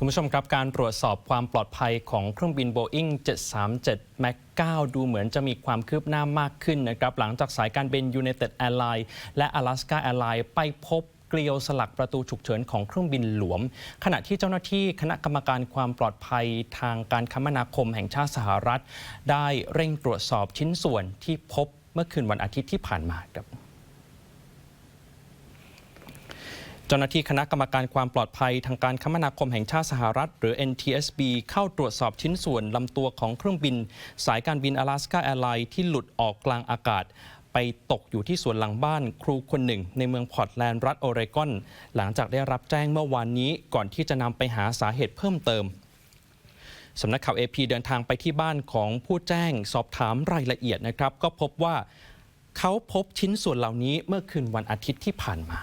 คุณผู้ชมครับ การตรวจสอบความปลอดภัยของเครื่องบิน Boeing 737 MAX 9 ดูเหมือนจะมีความคืบหน้ามากขึ้นนะครับ หลังจากสายการบิน United Airlines และ Alaska Airlines ไปพบเกลียวสลักประตูฉุกเฉินของเครื่องบินหลวม ขณะที่เจ้าหน้าที่คณะกรรมการความปลอดภัยทางการคมนาคมแห่งชาติสหรัฐ ได้เร่งตรวจสอบชิ้นส่วนที่พบเมื่อคืนวันอาทิตย์ที่ผ่านมาครับ เจ้าหน้าที่คณะกรรมการความปลอดภัยทางการคมนาคมแห่งชาติสหรัฐ หรือ NTSB เข้าตรวจสอบชิ้นส่วนลำตัวของเครื่องบิน สายการบิน Alaska Airlines ที่หลุดออกกลางอากาศ ไปตกอยู่ที่สวนหลังบ้านครูคนหนึ่ง ในเมืองพอร์ตแลนด์รัฐโอเรกอน หลังจากได้รับแจ้งเมื่อวานนี้ก่อนที่จะนำไปหาสาเหตุเพิ่มเติมสำนักข่าว AP เดินทางไปที่บ้านของผู้แจ้งสอบถามรายละเอียดนะครับ ก็พบว่าเขาพบชิ้นส่วนเหล่านี้เมื่อคืนวันอาทิตย์ที่ผ่านมา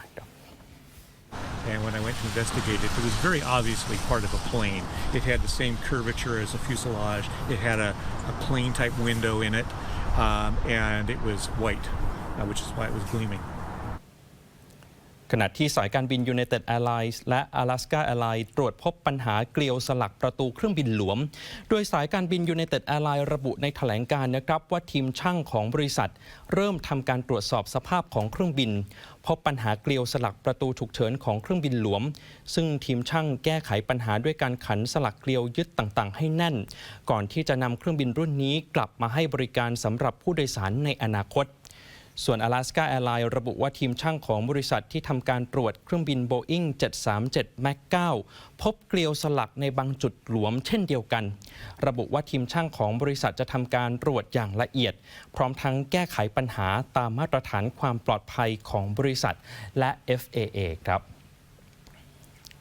And when I went to investigate it, it was very obviously part of a plane. It had the same curvature as a fuselage. It had a, a plane type window in it, um, and it was white, uh, which is why it was gleaming. ขณะที่สายการบิน United Airlines และ Alaska Airlines ตรวจพบปัญหาเกลียวสลักประตูเครื่องบินหลวม โดยสายการบิน United Airlines ระบุในแถลงการ์นะครับว่าทีมช่างของบริษัท เริ่มทำการตรวจสอบสภาพของเครื่องบิน พบปัญหาเกลียวสลักประตูฉุกเฉินของเครื่องบินหลวม ซึ่งทีมช่างแก้ไขปัญหาด้วยการขันสลักเกลียวยึดต่างๆ ให้แน่น ก่อนที่จะนำเครื่องบินรุ่นนี้กลับมาให้บริการสำหรับผู้โดยสารในอนาคต ส่วน Alaska Airlines ระบุว่าทีมช่างของบริษัทที่ทำการตรวจเครื่องบิน Boeing 737 MAX 9 พบเกลียวสลักในบางจุดหลวมเช่นเดียวกัน ระบุว่าทีมช่างของบริษัทจะทำการตรวจอย่างละเอียด พร้อมทั้งแก้ไขปัญหาตามมาตรฐานความปลอดภัยของบริษัทและ FAA ครับ